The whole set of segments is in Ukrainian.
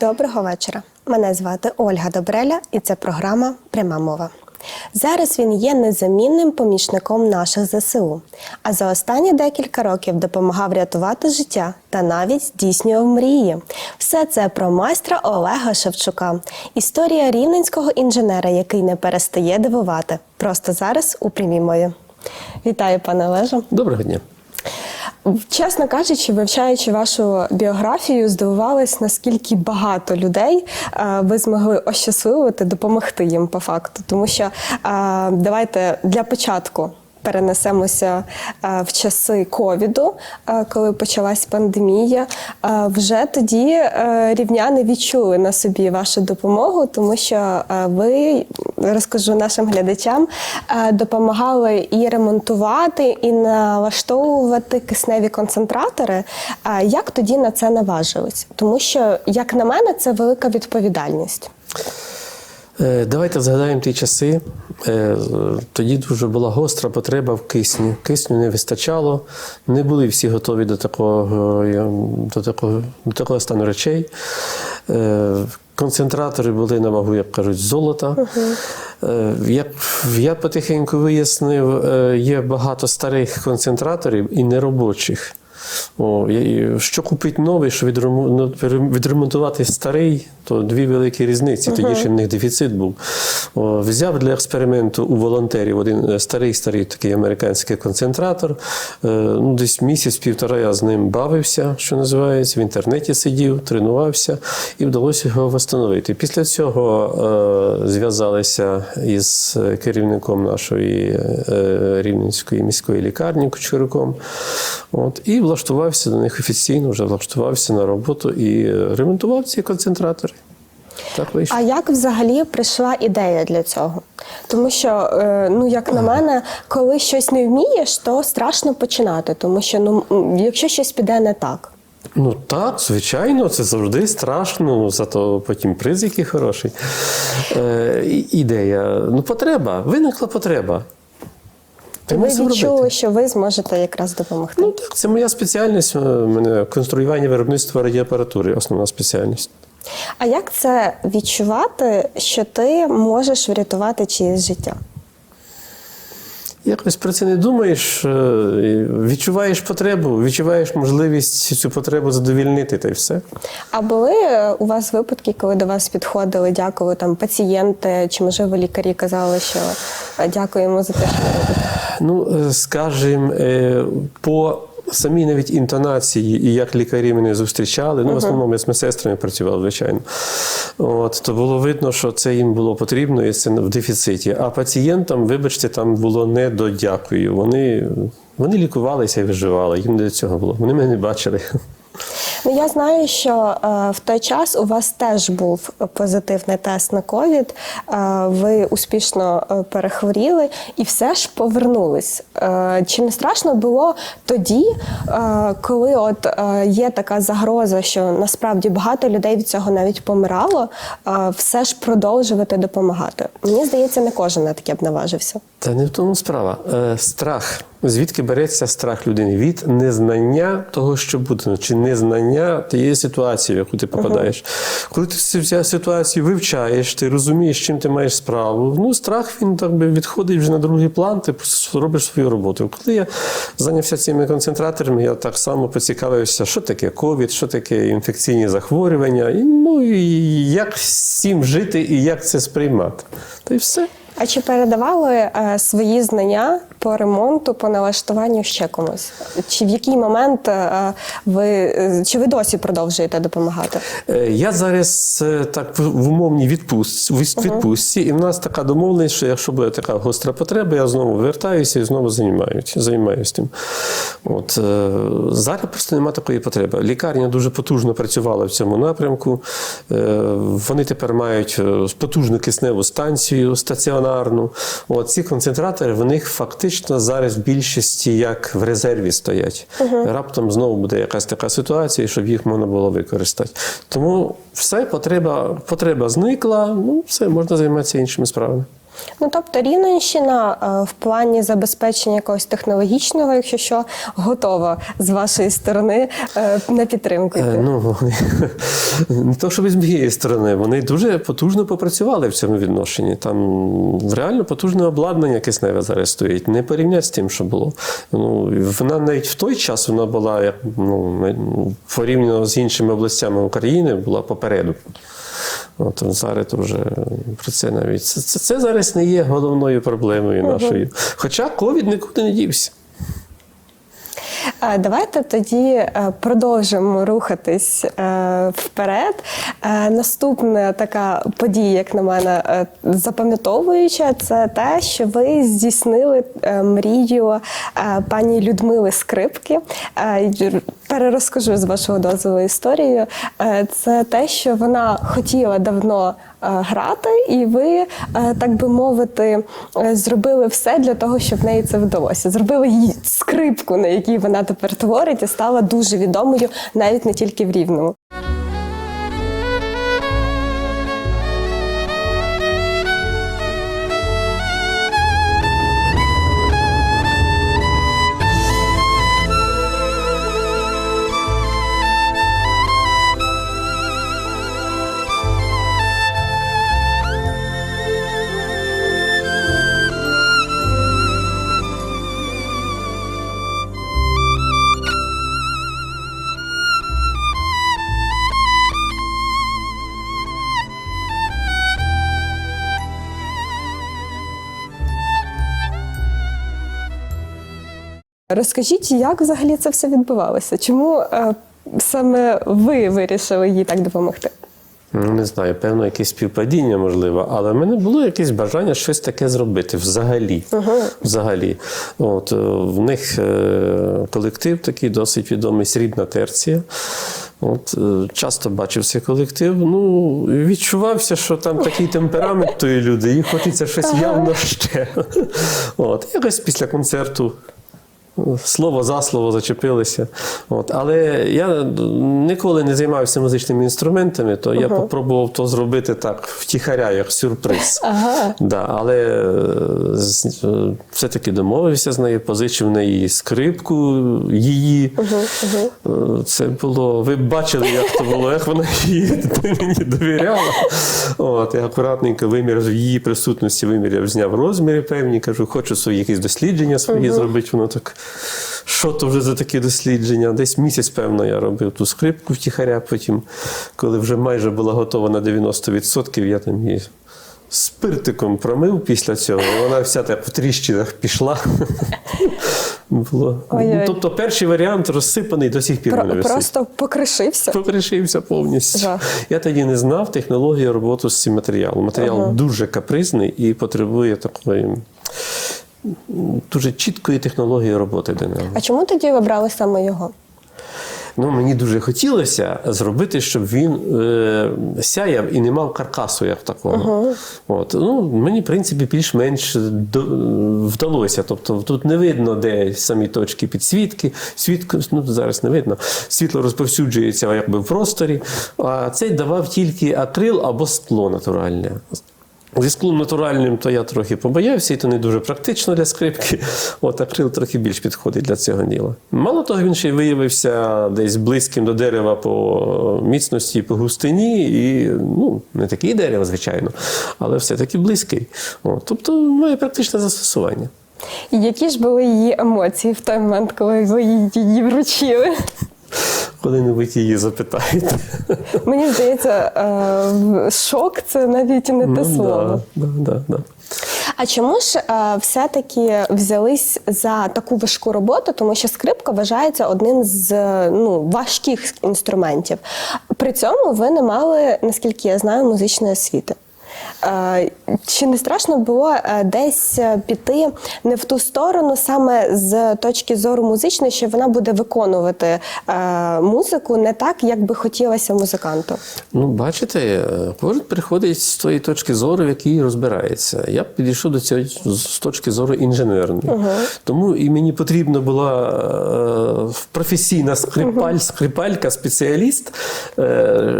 Доброго вечора. Мене звати Ольга Добреля, і це програма Пряма мова. Зараз він є незамінним помічником наших ЗСУ, а за останні декілька років допомагав рятувати життя та навіть здійснював мрії. Все це про майстра Олега Шевчука. Історія рівненського інженера, який не перестає дивувати. Просто зараз у прямій мові. Вітаю, пане Олеже. Доброго дня. Чесно кажучи, вивчаючи вашу біографію, здивувалась, наскільки багато людей е, ви змогли ощасливити, допомогти їм по факту. Тому що е, давайте для початку. Перенесемося е, в часи ковіду, е, коли почалась пандемія. Е, Вже тоді рівняни відчули на собі вашу допомогу, тому що ви розкажу нашим глядачам, допомагали і ремонтувати, і налаштовувати кисневі концентратори. Як тоді на це наважились? Тому що, як на мене, це велика відповідальність. Е, Давайте згадаємо ті часи. Е, Тоді дуже була гостра потреба в кисню. Кисню не вистачало, не були всі готові до такого, е, до такого, до такого стану речей. Концентратори були на вагу, як кажуть, золота. Е, Як я потихеньку вияснив, є багато старих концентраторів і неробочих. О, і що купити новий, що ну, відремонтувати старий, то дві великі різниці. Тоді ще в них дефіцит був. О, взяв для експерименту у волонтерів один е, старий старий такий американський концентратор. Е, ну, десь місяць-півтора я з ним бавився, що називається, в інтернеті сидів, тренувався і вдалося його встановити. Після цього е, зв'язалися із керівником нашої е, рівненської міської лікарні Кучеруком. От, і влаштувався до них офіційно, вже влаштувався на роботу і ремонтував ці концентратори. Так вийшло. А як взагалі прийшла ідея для цього? Тому що, е, ну як на мене, коли щось не вмієш, то страшно починати, тому що ну якщо щось піде не так. Ну так, звичайно, це завжди страшно, зато потім приз який хороший. Е, ідея. Ну, потреба. Виникла потреба. І ви відчули, робити. що ви зможете якраз допомогти. Ну так, це моя спеціальність. У мене конструювання виробництва радіоапаратури, основна спеціальність. А як це відчувати, що ти можеш врятувати чиєсь життя? Якось про це не думаєш, е, відчуваєш потребу, відчуваєш можливість цю потребу задовільнити, та й все. А були е, у вас випадки, коли до вас підходили, дякую там пацієнти, чи можливо лікарі казали, що е, дякуємо за те, що ви робите? Ну, е, скажімо, е, по самій навіть інтонації, і як лікарі мене зустрічали, ну, в основному я з медсестрами працював, звичайно. От, то було видно, що це їм було потрібно і це в дефіциті. А пацієнтам, вибачте, там було не до дякую. Вони, вони лікувалися і виживали. Їм не до цього було. Вони мене не бачили. Ну я знаю, що е, в той час у вас теж був позитивний тест на ковід. Е, ви успішно е, перехворіли і все ж повернулись. Е, чи не страшно було тоді, е, коли от е, є така загроза, що насправді багато людей від цього навіть помирало, е, все ж продовжувати допомагати? Мені здається, не кожен на таке б наважився. Та не в тому справа. Е, страх. Звідки береться страх людини? Від незнання того, що буде, чи незнання тієї ситуації, в яку ти попадаєш. Коли ти цю цю ситуацію вивчаєш, ти розумієш, з чим ти маєш справу. Ну, страх він так би відходить вже на другий план, ти просто робиш свою роботу. Коли я зайнявся цими концентраторами, я так само поцікавився, що таке ковід, що таке інфекційні захворювання, і, ну і як з цим жити і як це сприймати. Та й все. А чи передавали е, свої знання по ремонту, по налаштуванню ще комусь? Чи в який момент е, ви е, чи ви досі продовжуєте допомагати? Я зараз так в умовній відпустці, відпустці, і в нас така домовленість, що якщо буде така гостра потреба, я знову вертаюся і знову займаюся, займаюся тим. От, зараз просто немає такої потреби. Лікарня дуже потужно працювала в цьому напрямку. Вони тепер мають потужну кисневу станцію стаціонарну. От, ці концентратори в них фактично зараз в більшості як в резерві стоять. Раптом знову буде якась така ситуація, щоб їх можна було використати. Тому все, потреба, потреба зникла, ну все, можна займатися іншими справами. Ну тобто Рівненщина е, в плані забезпечення якогось технологічного, якщо що, готова з вашої сторони е, на підтримку. Е, йти. Ну, не то, що з моєї сторони, вони дуже потужно попрацювали в цьому відношенні. Там реально потужне обладнання кисневе зараз стоїть. Не порівняти з тим, що було. Ну, вона навіть в той час вона була, ну, ну, порівняно з іншими областями України, була попереду. От зараз вже про це навіть. Це, це, це зараз не є головною проблемою нашою. Хоча ковід нікуди не дівся. Е, Давайте тоді е, продовжимо рухатись е, вперед. Наступна така подія, як на мене, запам'ятовуюча, це те, що ви здійснили мрію пані Людмили Скрипки. Перерозкажу з вашого дозволу історію. Це те, що вона хотіла давно грати, і ви, е, так би мовити, е, зробили все для того, щоб в неї це вдалося. Зробили їй скрипку, на якій вона тепер творить, і стала дуже відомою навіть не тільки в Рівному. Розкажіть, як взагалі це все відбувалося? Чому е, саме ви вирішили їй так допомогти? Ну, не знаю, певно, якесь співпадіння можливо, але в мене було якесь бажання щось таке зробити взагалі. взагалі. От, е, в них е, колектив такий досить відомий срібна терція. От, е, часто бачив цей колектив. Ну, відчувався, що там такий темперамент тої люди, їй хочеться щось явно ще. От, якось після концерту Слово за слово зачепилися. От. Але я ніколи не займався музичними інструментами, то я попробував то зробити так, втіхаря, як сюрприз. Ага. Да, але е, е, все-таки домовився з нею, позичив в неї скрипку її. Е, Це було. Ви бачили, як це було, як вона її мені довіряла. От, я акуратненько вимір в її присутності виміряв, зняв розміри певні, кажу, хочу свої якісь дослідження свої зробити. Воно так. Що то вже за такі дослідження? Десь місяць, певно, я робив ту скрипку втіхаря. Потім, коли вже майже була готова на 90%, я там її спиртиком промив після цього. Вона вся так в тріщинах пішла. Було. Ну, тобто перший варіант розсипаний до сих пір Про, висить. просто покришився. Покришився повністю. Жах. Я тоді не знав технології роботи з цим матеріалом. Матеріал дуже капризний і потребує такої дуже чіткої технології роботи до нього. А чому тоді ви брали саме його? Ну, мені дуже хотілося зробити, щоб він е, сяяв і не мав каркасу як такого. От. Ну, мені, в принципі, більш-менш вдалося. Тобто тут не видно, де самі точки підсвітки. Світло, ну, зараз не видно. Світло розповсюджується якби в просторі, а цей давав тільки акрил або скло натуральне. Зі склом натуральним, то я трохи побоявся, і то не дуже практично для скрипки. От акрил трохи більш підходить для цього діла. Мало того, він ще й виявився десь близьким до дерева по міцності, по густині, і ну, не такий дерево, звичайно, але все-таки близький. От, тобто має практичне застосування. Які ж були її емоції в той момент, коли ви її вручили? Коли-небудь її запитаєте. Мені здається, е, шок це навіть не те слово. Ну да, да, да, да. А чому ж е, все-таки взялись за таку важку роботу? Тому що скрипка вважається одним з е, ну, важких інструментів. При цьому ви не мали, наскільки я знаю, музичної освіти. Е, Чи не страшно було е, десь е, піти не в ту сторону, саме з точки зору музичної, що вона буде виконувати музику не так, як би хотілося музиканту? Ну, бачите, кожен приходить з тої точки зору, в якій розбирається. Я б підійшов до цього з точки зору інженерної. Тому і мені потрібна була професійна скрипаль, скрипалька, спеціаліст,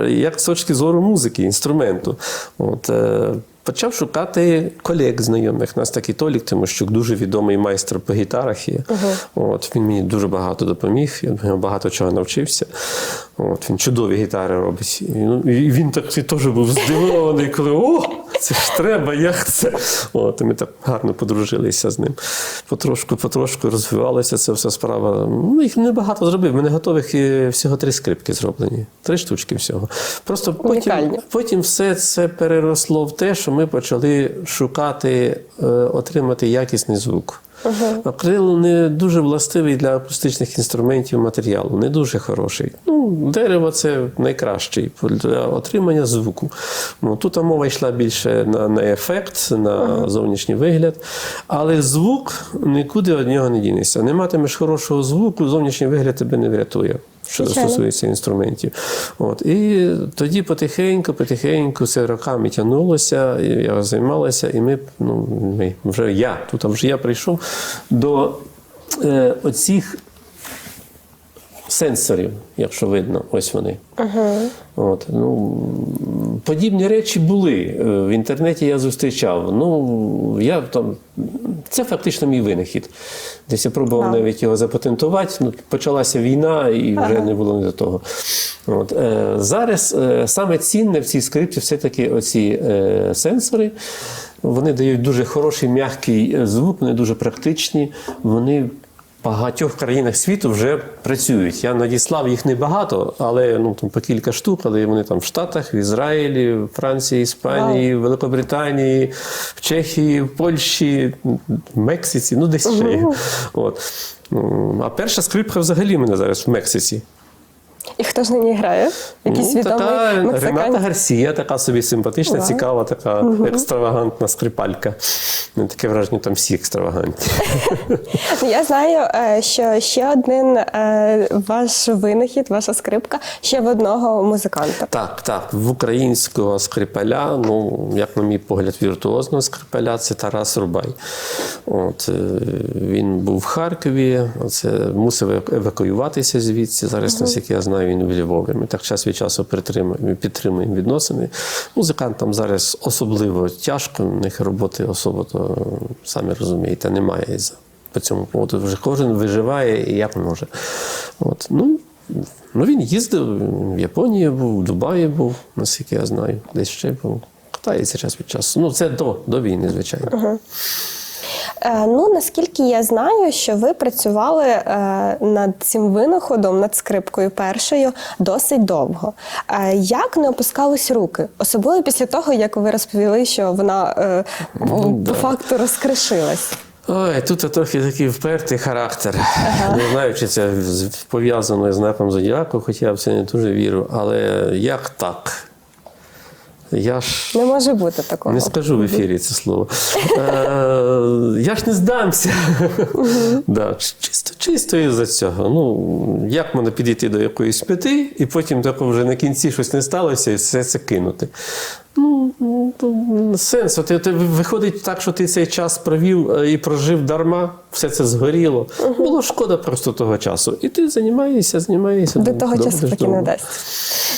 як з точки зору музики, інструменту. От, euh, почав шукати колег знайомих. У нас такий Толік Тимощук, дуже відомий майстер по гітарах є. От, він мені дуже багато допоміг, я багато чого навчився. От, він чудові гітари робить. І, ну, і він так теж був здивований, коли о, це ж треба, як це. От, і ми так гарно подружилися з ним. Потрошку, потрошку розвивалася ця вся справа. Ну, їх небагато зробив. У мене готових е, всього три скрипки зроблені. Три штучки всього. Просто потім, потім все це переросло в те, що ми почали шукати, е, отримати якісний звук. Акрил не дуже властивий для акустичних інструментів матеріалу, не дуже хороший. Ну, дерево це найкращий для отримання звуку. Ну, тут мова йшла більше на, на ефект, на зовнішній вигляд. Але звук нікуди від нього не дінеться. Не матимеш хорошого звуку, зовнішній вигляд тебе не врятує. Що стосується інструментів. От. І тоді потихеньку, потихеньку це роками тягнулося, і я займалася, і ми, ну, ми вже я, тут вже я прийшов до е, оцих сенсорів, якщо видно, ось вони. От, ну, подібні речі були. Е, В інтернеті я зустрічав. Ну, я там, це фактично мій винахід. Десь я пробував Вау. навіть його запатентувати. Ну, почалася війна і вже не було не до того. От, е, зараз е, саме цінне в цій скрипті все-таки оці е, сенсори. Вони дають дуже хороший м'який звук, вони дуже практичні. Вони багатьох країнах світу вже працюють. Я надіслав їх небагато, але ну там по кілька штук, але вони там в Штатах, в Ізраїлі, в Франції, Іспанії, в Великобританії, в Чехії, в Польщі, в Мексиці, ну десь ще. От. А перша скрипка взагалі в мене зараз в Мексиці. І хто ж на ній грає? Якийсь Ну, відомий така Рената? Гарсія, така собі симпатична, Вау. цікава, така екстравагантна скрипалька. Ну, Таке враження, там всі екстравагантні. Я знаю, е, що ще один е, ваш винахід, ваша скрипка, ще в одного музиканта. Так, так. В українського скрипаля, ну, як на мій погляд, віртуозного скрипаля, це Тарас Рубай. От, е, він був в Харкові, це мусив евакуюватися звідси. Зараз, наскільки я знаю, він в Львові. Ми так час від часу підтримуємо відносини. Музикантам зараз особливо тяжко, у них роботи особо, то самі розумієте, немає. По цьому поводу вже кожен виживає і як може. От, ну, Ну, він їздив в Японії був, в Дубаї був, наскільки я знаю, десь ще був. Катається час від часу. Ну, це до, до війни, звичайно. Е, Ну, наскільки я знаю, що ви працювали е, над цим винаходом, над скрипкою першою, досить довго. Е, Як не опускались руки? Особливо після того, як ви розповіли, що вона е, по факту розкришилась. Ой, тут трохи такий впертий характер. Не знаю, чи це пов'язано з знаком зодіаку, хоча я в це не дуже вірю. Але як так? Я ж. Не може бути такого. Не скажу в ефірі це слово. Е, я ж не здамся. да, чисто, чисто із-за цього. Ну, як можна підійти до якоїсь п'яти, і потім тако вже на кінці щось не сталося, і все це кинути. Ну, ну, сенс. От, от, виходить так, що ти цей час провів е, і прожив дарма, все це згоріло. Було шкода просто того часу. І ти займаєшся, займаєшся. До того часу таки не дасть.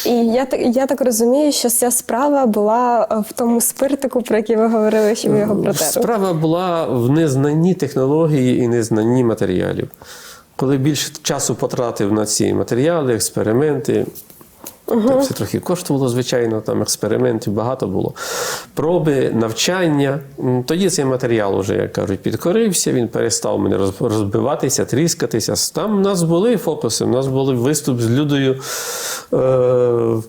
І я я так розумію, що ця справа була е, в тому спиртику, про який ви говорили, що ви його протерли. Справа була в незнанні технології і незнанні матеріалів. Коли більше часу потратив на ці матеріали, експерименти. Так, це трохи коштувало, звичайно, там експериментів багато було. Проби, навчання. Тоді цей матеріал вже, як кажуть, підкорився, він перестав мене розбиватися, тріскатися. Там у нас були фокуси, у нас були виступ з Людою. Е-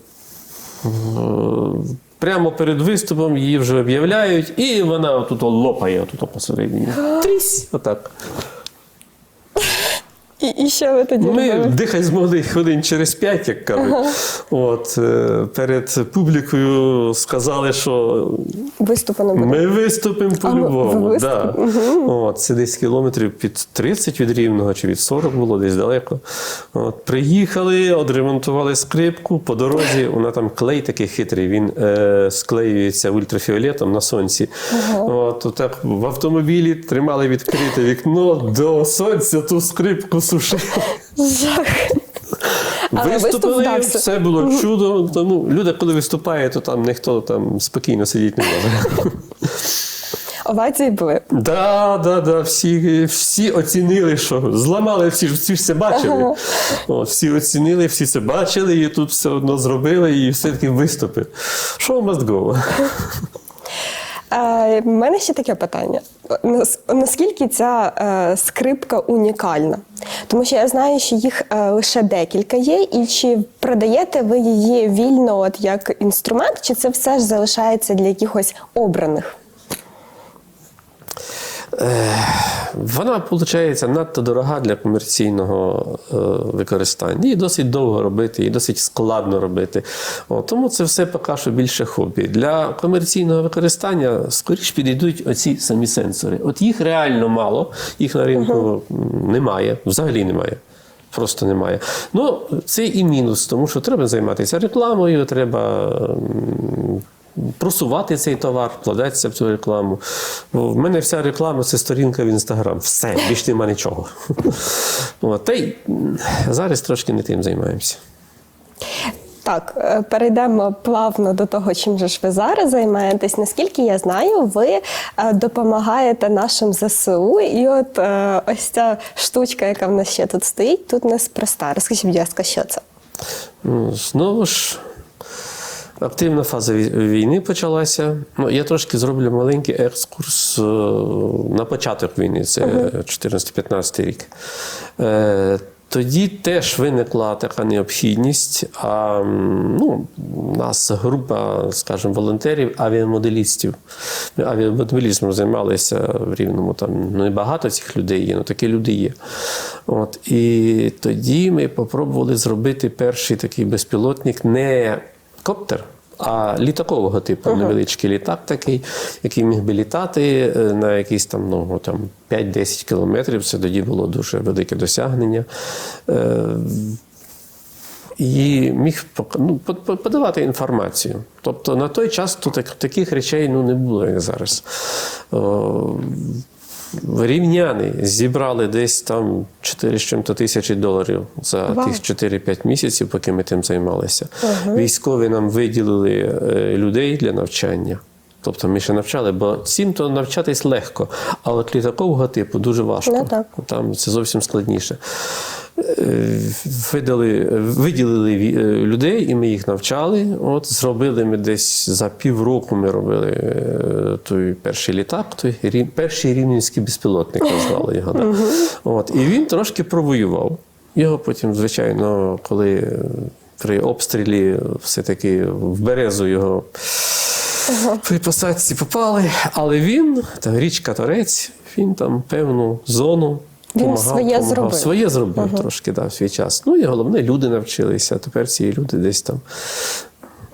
Прямо перед виступом її вже об'являють, і вона отут лопає отут посередині. Трісь! Отак. І, і що ви тоді Ми робили? дихай змогли хвилин через п'ять, як кажуть. От, е, перед публікою сказали, що Виступу не буде. ми виступимо по-любому. виступ- Да. От, це десь кілометрів під 30 від Рівного чи від 40 було десь далеко. От, приїхали, одремонтували скрипку. По дорозі вона там клей такий хитрий, він е, склеюється ультрафіолетом на сонці. От, отак в автомобілі тримали відкрите вікно до сонця, ту скрипку сушили. Жах. Але виступ Виступили, вдався. все було чудо. Тому люди, коли виступає, то там ніхто там спокійно сидіти не може. Овації були. Да, да, да, всі, всі оцінили, що зламали, всі всі ж це бачили. От, всі оцінили, всі це бачили, і тут все одно зробили, і все-таки виступив. Show must go. В мене ще таке питання: наскільки ця е, скрипка унікальна? Тому що я знаю, що їх е, лише декілька є, і чи продаєте ви її вільно, от як інструмент, чи це все ж залишається для якихось обраних? Вона, виходить, надто дорога для комерційного е, використання. Її досить довго робити, її досить складно робити. О, тому це все поки що більше хобі. Для комерційного використання скоріш підійдуть оці самі сенсори. От їх реально мало, їх на ринку м, немає, взагалі немає. Просто немає. Ну, це і мінус, тому що треба займатися рекламою, треба просувати цей товар, вкладатися в цю рекламу. Бо в мене вся реклама це сторінка в інстаграм. Все, більш нема нічого. Та й зараз трошки не тим займаємося. Так, е, перейдемо плавно до того, чим же ж ви зараз займаєтесь. Наскільки я знаю, ви е, допомагаєте нашим ЗСУ, і от е, ось ця штучка, яка в нас ще тут стоїть, тут неспроста. Розкажіть, будь ласка, що це? Ну, Знову ж. Активна фаза війни почалася. Ну, я трошки зроблю маленький екскурс е, на початок війни, це 14-15 рік. Е, Тоді теж виникла така необхідність. А ну, у нас група, скажімо, волонтерів, авіамоделістів. Ми авіамоделізмом займалися в рівному. Там ну, не багато цих людей є, але такі люди є. От, і тоді ми спробували зробити перший такий безпілотник, не коптер. А літакового типу невеличкий літак такий, який міг би літати е, на якісь там, ну, там 5-10 кілометрів. Це тоді було дуже велике досягнення. Е, І міг ну, по- по- подавати інформацію. Тобто на той час так, таких речей ну, не було, як зараз. Рівняни зібрали десь там 4 з чим-то тисячі доларів за Вау. тих 4-5 місяців, поки ми тим займалися. Військові нам виділили е, людей для навчання. Тобто ми ще навчали, бо цим то навчатись легко, а от літакового типу дуже важко. Ну, так. Там це зовсім складніше. Е, Видали, виділили е, людей, і ми їх навчали. От зробили ми десь за півроку. Ми робили е, той перший літак, той перший рівненський безпілотник назвали його. Да. От, і він трошки провоював. Його потім, звичайно, коли при обстрілі все-таки в березу його при посадці попали, але він, там річка Торець, він там певну зону. Він помагав, своє помагав. зробив. Своє зробив трошки да, в свій час. Ну і головне, люди навчилися. Тепер ці люди десь там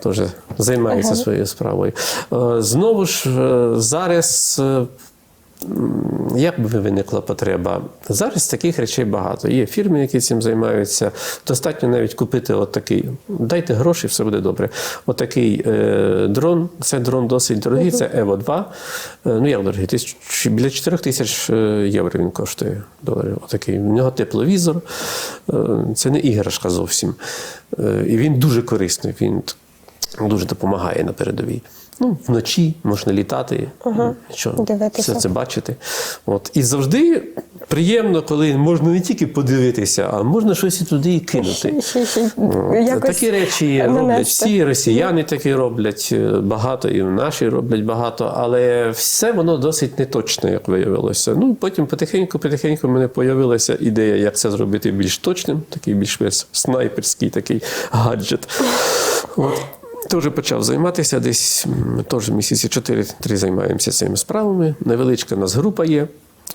теж займаються Ага. своєю справою. Е, Знову ж е, зараз. Як би виникла потреба? Зараз таких речей багато. Є фірми, які цим займаються. Достатньо навіть купити от такий. Дайте гроші, все буде добре. Отакий е, дрон. Це дрон досить дорогий, це Evo 2. Е, ну як дорогий? Тисяч, біля 4 тисяч е, євро він коштує доларів. Отакий. У нього тепловізор. Е, це не іграшка зовсім. Е, і він дуже корисний. Він дуже допомагає на передовій. Ну, вночі можна літати, що, Дивитися. все це бачити. От. І завжди приємно, коли можна не тільки подивитися, а можна щось і туди і кинути. Ще- ще- ще якось Такі речі нанести. роблять всі, росіяни такі роблять е, багато, і наші роблять багато, але все воно досить неточне, як виявилося. Ну, потім потихеньку-потихеньку в мене з'явилася ідея, як це зробити більш точним, такий більш снайперський такий гаджет. От. Теж почав займатися десь теж місяці 4-3 займаємося цими справами. Невеличка у нас група є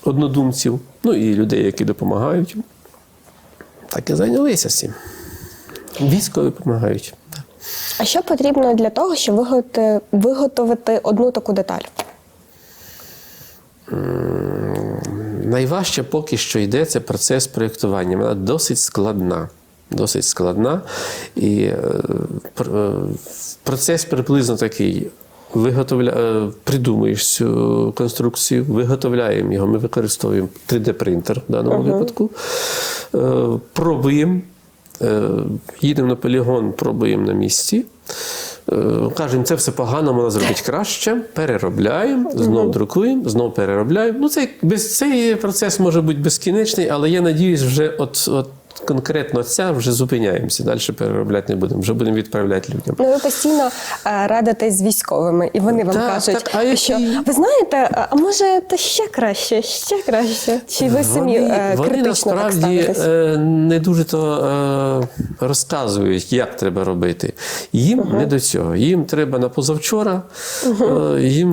однодумців, ну і людей, які допомагають. Так і зайнялися цим. Військові допомагають. А що потрібно для того, щоб виготовити, виготовити одну таку деталь? Найважче поки що йде це процес проєктування. Вона досить складна. Досить складна. І е, е, процес приблизно такий. Виготовля... е, Придумуєш цю конструкцію, виготовляємо його. Ми використовуємо 3D-принтер в даному випадку. Е, Пробуємо. Е, Їдемо на полігон, пробуємо на місці. Кажемо, це все погано, можна зробити краще. Переробляємо, знов друкуємо, знов переробляємо. Ну, це без цей процес може бути безкінечний, але я надіюсь, вже от, от конкретно ця вже зупиняємося. Далі переробляти не будемо, вже будемо відправляти людям. Ну, ви постійно е, радитесь з військовими, і вони вам Так, кажуть, так, а які- що ви знаєте, а може то ще краще, ще краще? Чи ви самі е, вони критично так насправді ставитесь? е, не дуже то е, розказують, як треба робити. Їм не до цього. Їм треба на позавчора, е, їм,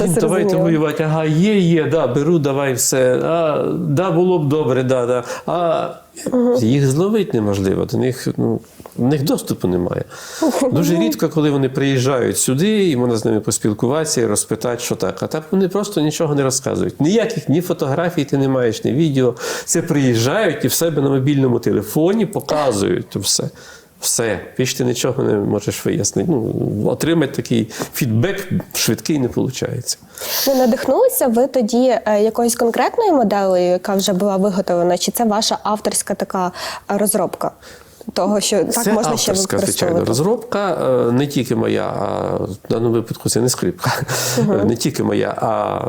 їм давайте воювати. Ага, є, є, да, беру, давай все. А, да, було б добре, да, да. А їх зловити неможливо. До них, ну, в них доступу немає. Дуже рідко, коли вони приїжджають сюди, і можна з ними поспілкуватися і розпитати, що так. А так вони просто нічого не розказують. Ніяких ні фотографій ти не маєш, ні відео. Це приїжджають і в себе на мобільному телефоні показують то все. Все, більш ти нічого не можеш вияснити. Ну, отримати такий фідбек швидкий не виходить. Не надихнулися ви тоді е, якоюсь конкретною моделею, яка вже була виготовлена, чи це ваша авторська така розробка? Того, що так це можна ще авторська, звичайно, розробка. е, Не тільки моя, а в даному випадку це не скрипка. Е, Не тільки моя, а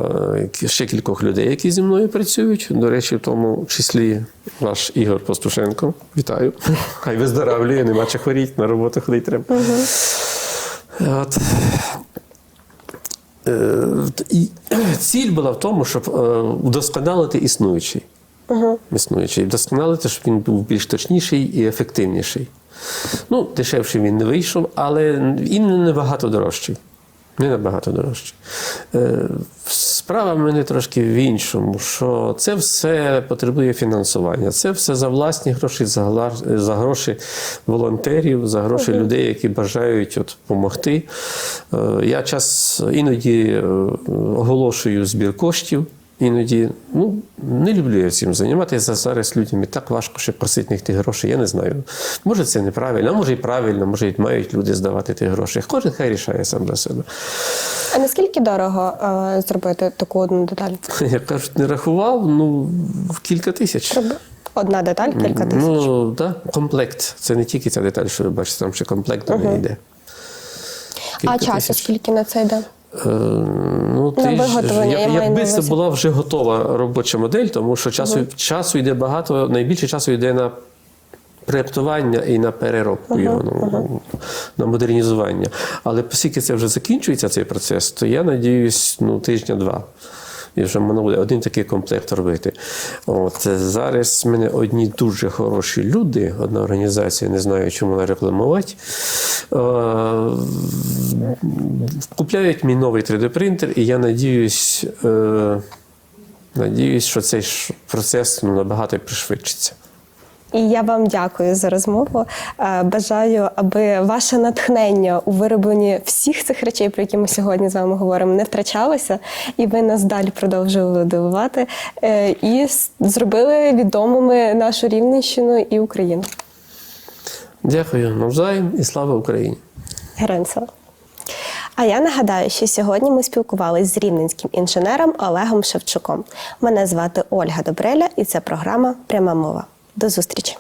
е, ще кількох людей, які зі мною працюють. До речі, в тому числі ваш Ігор Пастушенко. Вітаю. Хай виздоравлює, нема чи хворіть, на роботу ходить треба. От. Е, І ціль була в тому, щоб вдосконалити існуючий. Існуючий. Вдосконалити, щоб він був більш точніший і ефективніший. Ну, дешевший він не вийшов, але і не набагато дорожчий. Не набагато дорожчий. Е, Справа в мене трошки в іншому, що це все потребує фінансування. Це все за власні гроші, за, гроші волонтерів, за гроші людей, які бажають от, допомогти. Е, Я час іноді е, оголошую збір коштів. Іноді ну, не люблю я цим займатися. Зараз людям і так важко, щоб просити них ті гроші. Я не знаю. Може, це неправильно, а може і правильно, може і мають люди здавати ті гроші. Кожен хай рішає сам за себе. А наскільки дорого е, зробити таку одну деталь? Як кажуть, не рахував, ну в кілька тисяч. Одна деталь, кілька тисяч. Ну, так, комплект. Це не тільки ця деталь, що ви бачите, там ще комплект до неї йде. а часу тисяч. скільки на це йде? Е, Ну, ти ж- я якби це була вже готова робоча модель, тому що часу, часу йде багато, найбільше часу йде на проєктування і на переробку його, ну, на модернізування. Але оскільки це вже закінчується цей процес, то я надіюсь, ну, тижня-два. І вже можна буде один такий комплект робити. От зараз в мене одні дуже хороші люди, одна організація, не знаю, чому вона рекламувати. Е, Купляють мій новий 3D-принтер, і я надіюсь, е, надіюсь, що цей процес ну, набагато пришвидшиться. І я вам дякую за розмову. Е, Бажаю, аби ваше натхнення у виробленні всіх цих речей, про які ми сьогодні з вами говоримо, не втрачалося, і ви нас далі продовжували дивувати і зробили відомими нашу Рівненщину і Україну. Дякую навзаєм і слава Україні! Героям слава. А я нагадаю, що сьогодні ми спілкувалися з рівненським інженером Олегом Шевчуком. Мене звати Ольга Добреля, і це програма Пряма мова. До зустрічі!